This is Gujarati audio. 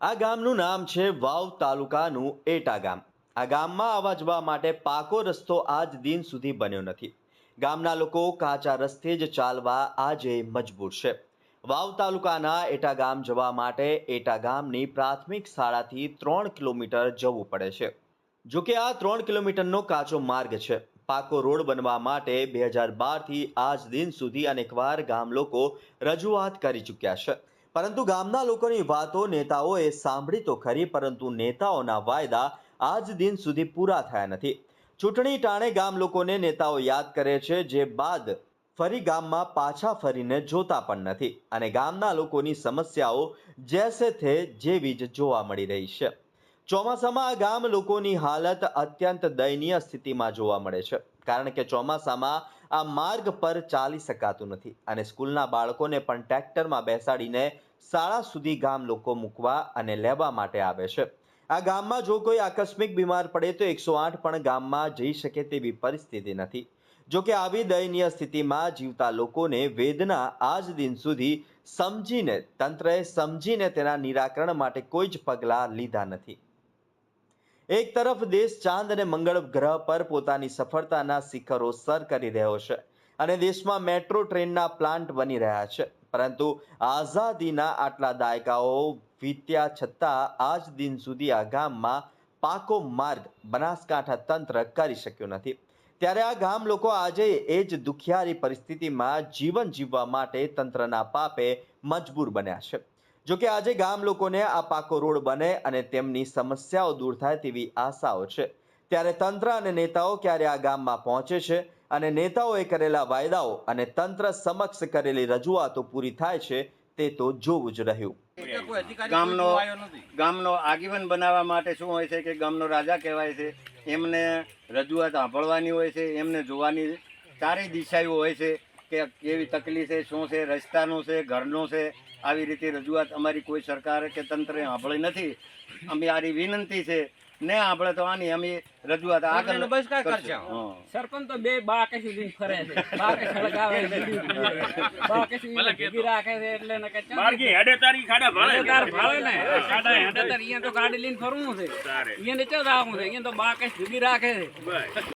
આ ગામનું નામ છે વાવ તાલુકાનું એટા ગામ. આ ગામમાં આવવા જવા માટે પાકો રસ્તો આજ દિન સુધી બન્યો નથી. ગામના લોકો કાચા રસ્તે જ ચાલવા આજે મજબૂર છે. વાવ તાલુકાના એટા ગામ જવા માટે એટા ગામની પ્રાથમિક શાળાથી ત્રણ કિલોમીટર જવું પડે છે. જો કે આ ત્રણ કિલોમીટરનો કાચો માર્ગ છે. પાકો રોડ બનવા માટે બે હજાર બારથી આજ દિન સુધી અનેકવાર ગામ લોકો રજૂઆત કરી ચૂક્યા છે. પરંતુ ગામના લોકોની વાતો નેતાઓએ સાંભળી તો ખરી, પરંતુ નેતાઓના વાયદા આજ દિન સુધી પૂરા થયા નથી. ચૂંટણી ટાણે ગામ લોકોને નેતાઓ યાદ કરે છે, જે બાદ ફરી ગામમાં પાછા ફરીને જોતા પણ નથી. અને ગામના લોકોની સમસ્યાઓ જેસે થે જેવી જ જોવા મળી રહી છે. ચોમાસામાં આ ગામ લોકોની હાલત અત્યંત દયનીય સ્થિતિમાં જોવા મળે છે. કારણ કે ચોમાસામાં આ માર્ગ પર ચાલી શકાતું નથી અને સ્કૂલના બાળકોને પણ ટ્રેક્ટરમાં બેસાડીને શાળા સુધી ગામ લોકો મૂકવા અને લેવા માટે આવે છે. આ ગામમાં જો કોઈ આકસ્મિક બીમાર પડે તો એકસો આઠ પણ ગામમાં જઈ શકે તેવી પરિસ્થિતિ નથી. જો કે આવી દયનીય સ્થિતિમાં જીવતા લોકોને વેદના આજ દિન સુધી સમજીને, તંત્રએ સમજીને તેના નિરાકરણ માટે કોઈ જ પગલાં લીધા નથી. એક તરફ દેશ ચાંદ અને મંગળ ગ્રહ પર પોતાની સફળતાના શિખરો સર કરી રહ્યો છે અને દેશમાં મેટ્રો ટ્રેનના પ્લાન્ટ બની રહ્યા છે. પરંતુ આઝાદીના આટલા દાયકાઓ વીત્યા છતાં આજ દિન સુધી આ ગામમાં પાકો માર્ગ, બનાસકાંઠા તંત્ર કરી શક્યું નથી. ત્યારે આ ગામ લોકો આજે એ જ દુખિયારી પરિસ્થિતિમાં જીવન જીવવા માટે તંત્રના પાપે મજબૂર બન્યા છે. જો કે આજે ગામ લોકોને આ પાકો રોડ બને અને તેમની સમસ્યાઓ દૂર થાય તેવી આશાઓ છે. ત્યારે તંત્ર અને નેતાઓ ક્યારે આ ગામમાં પહોંચે છે અને નેતાઓએ કરેલા વાયદાઓ અને તંત્ર સમક્ષ કરેલી રજૂઆતો પૂરી થાય છે તે તો જોવું જ રહ્યું. ગામનો ગામનો આગેવાન બનાવવા માટે શું હોય છે કે ગામનો રાજા કહેવાય છે એમને રજૂઆત સાંભળવાની હોય છે એમને જોવાની ચારેય દિશાઓ હોય છે કે કેવી તકલીફ છે શું છે રસ્તાનું છે ઘરનું છે આવી રીતે રજૂઆત અમારી કોઈ સરકાર કે તંત્રે સાંભળી નથી. અમે આરી વિનંતી છે ને આપણે તો આની અમે રજૂઆત આગળ બહિષ્કાર કરશે. સરપંચ તો બે બા કે સુધી ફરે છે. બા કે સળગાવે છે. બા કે સુધી રાખે છે એટલે એને કે. બાળકી હેડે તારી ખાડા ભાળે. તાર ભાળે ને. ખાડા હેડે અહીંયા તો ગાડી લઈને ફરવું છે. તારે. અહીંયા ને ચો આવું છે. અહીંયા તો બા કે ભેગી રાખે છે. બસ.